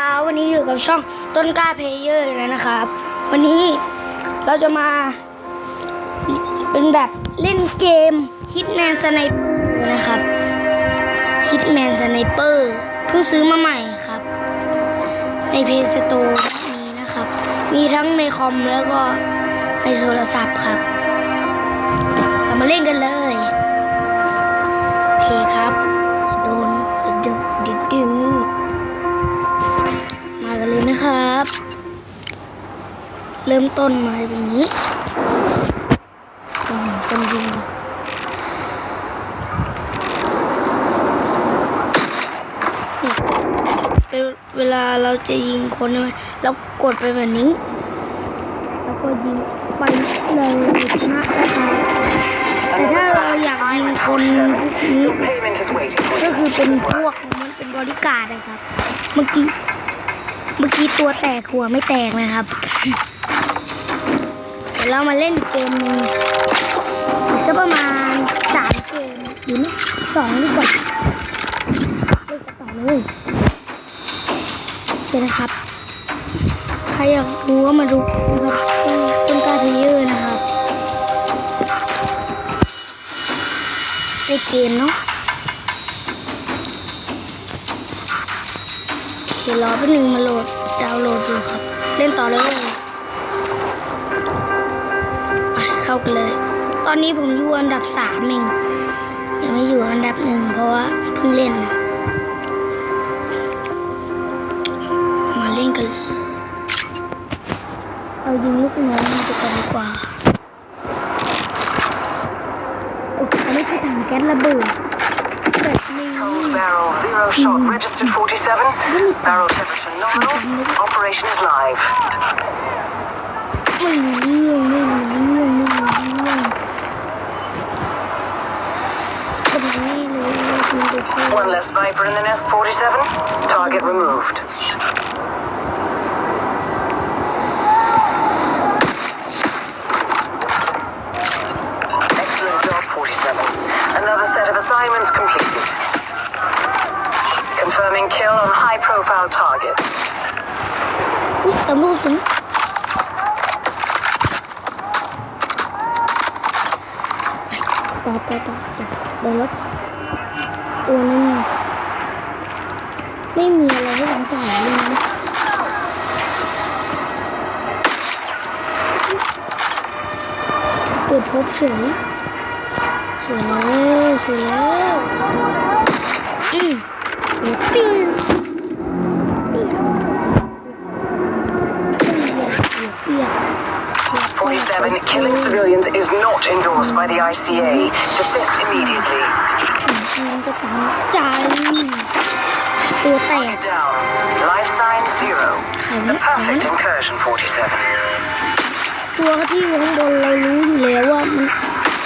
ครับวันนี้อยู่กับช่องต้นกล้าเพลเยอร์แล้วนะครับ วันนี้เราจะมา เป็นแบบเล่นเกม Hitman Sniper นะครับ Hitman Sniper เพิ่งซื้อมาใหม่ครับ ใน Play Store นี้นะครับ มีทั้งในคอมแล้วก็ในโทรศัพท์ครับ เรามาเล่นกันเลย โอเคครับ เริ่มต้นมาแบบนี้อืมต้นยิงก่อนเวลาเราจะยิงคนใช่ไหมเรากดไปแบบนี้ แล้วก็ยิงไปเลยชนะนะคะแต่ถ้าเราอยากยิงคนพวกนี้ก็คือเป็นพวกมันเป็นบริการนะครับ เมื่อกี้เมื่อกี้ตัวแตกหัวไม่แตกนะครับ ดี๋ยวเรามาเล่นเกมหนึงอีกสักประมาณสามเกมหรือไม่สองดีกว่าเล่นต่อเลยโอเคนะครับ ใครอยากดูก็มาดูนะครับต้นกาเพเยอร์นะครับในเกมเนาะเดี๋ยวรอแป๊บนึงมาโหลดดาวน์โหลดดูครับ เล่นต่อเลย เข้ากันเลย ตอนนี้ผมอยู่อันดับสามเองยังไม่อยู่อันดับหนึ่งเพราะว่าเพิ่งเล่นนะมาเล่นกันเลยเอายิงลูกน้องมากันดีกว่าโอ้อันนี้คือถังแก๊สระเบิดแบบนี้ Cold barrel, zero shot, registered 47. Barrel temperature nominal. Operation is live. ไม่รู้เรื่อ In the nest 47. Target removed. Excellent job, 47. Another set of assignments completed. Confirming kill on high-profile target. Who stumbles in? apa apa apa banget ไม่มีอะไรให้สงสัยเลยนะตรวจพบเฉยสวยแล้วสวยแล้วอืมเดี๋ยวปิ้ง 47. Killing civilians is not endorsed by the ICA. Desist immediately. มันก็ตามใจตัวแตก Down. Life sign zero. ไข่ The ไม่อ่าน perfect incursion, 47. ตัวที่อยู่ข้างบนเรารู้อยู่แล้วว่ามัน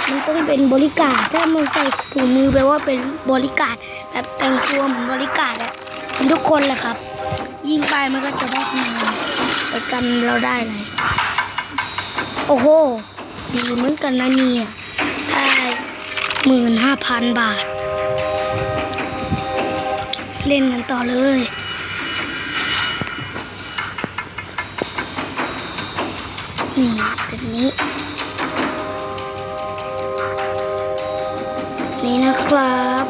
มันต้องเป็นบริการถ้ามันใส่ถุงมือแปลว่าเป็นบริการแบบแต่งตัวเหมือนบริการแหละเป็นทุกคนแหละครับ ยิงไปมันก็จะได้คะแนนประกันเราได้เลยโอ้โหดีเหมือนกันนะเนี่ยได้หมื่นห้าพันบาท เล่นกันต่อเลย นี่แบบนี้ นี่นะครับ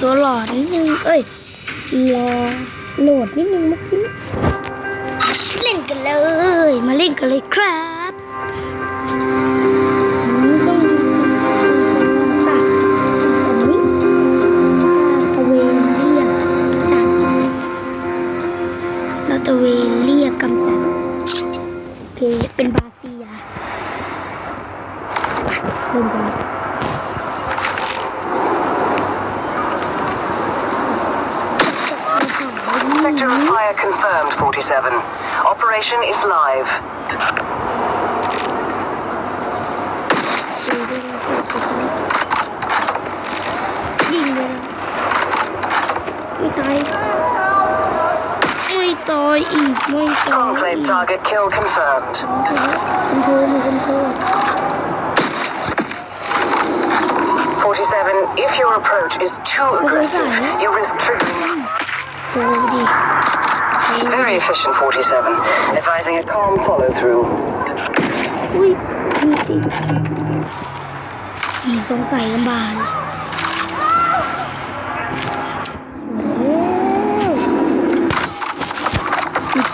ตัวหลอดนิดนึง เอ้ยรอโหลดนิดนึงเมื่อกี้นี้เล่นกันเลย มาเล่นกันเลยครับ เคเป็นบาเซียไปเริ่มกันเลย Sector of fire confirmed, 47. Operation is live. ยิงเลยไม่ตายไม่ตายอีกไม่ตาย อี Conclave ก target kill confirmed. คุณโทรมีคนโทร47 47, if your approach is too aggressive, you risk triggering. โอ้ดี Very efficient 47, advising a calm follow through. อุ้ยมีสิอืมสงสัยกันบาน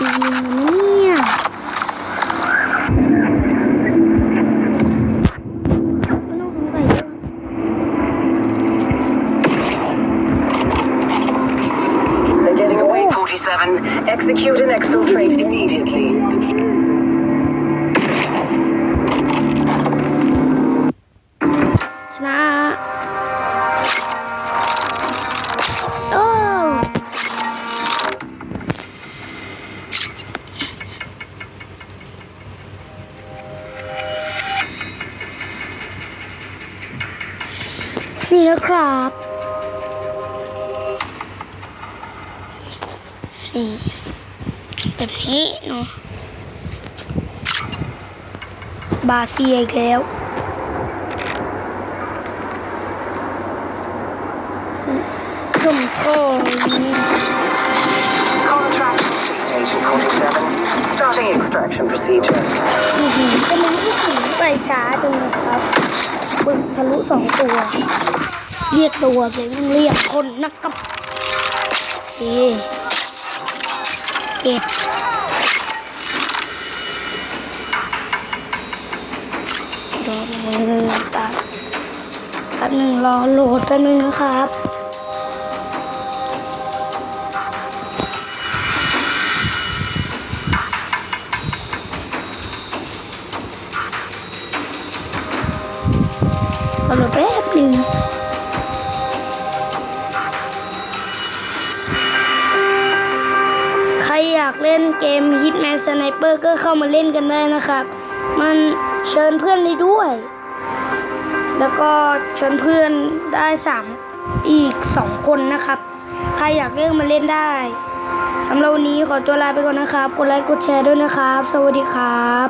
จริงๆนะเนี่ยไม่ต้องสงสัยเยอะ They're getting away, 47. Execute and exfiltrate immediately. นี่นะครับ นี่ แบบนี้เนาะ บาเซียอีกแล้วจุ่มโถนี่ Contract complete, Agent 47. Starting extraction procedure. อื้อหือจะมันไม่ถึงไปช้าจังเลยครับปึ้งทะลุสองตัว เรียกตัวเลยเรียกคนนะครับเอเก็บรอมือตัดแป๊บหนึ่งรอโหลดแป๊บหนึงนะครับรอโหลดแป๊บหนึ่ง ล่นเกม Hitman Sniper ก็เข้ามาเล่นกันได้นะครับ มันเชิญเพื่อนได้ด้วย แล้วก็เชิญเพื่อนได้สามอีกสองคนนะครับ ใครอยากเล่นมาเล่นได้สำหรับวันนี้ขอตัวลาไปก่อนนะครับ กดไลค์กดแชร์ด้วยนะครับ สวัสดีครับ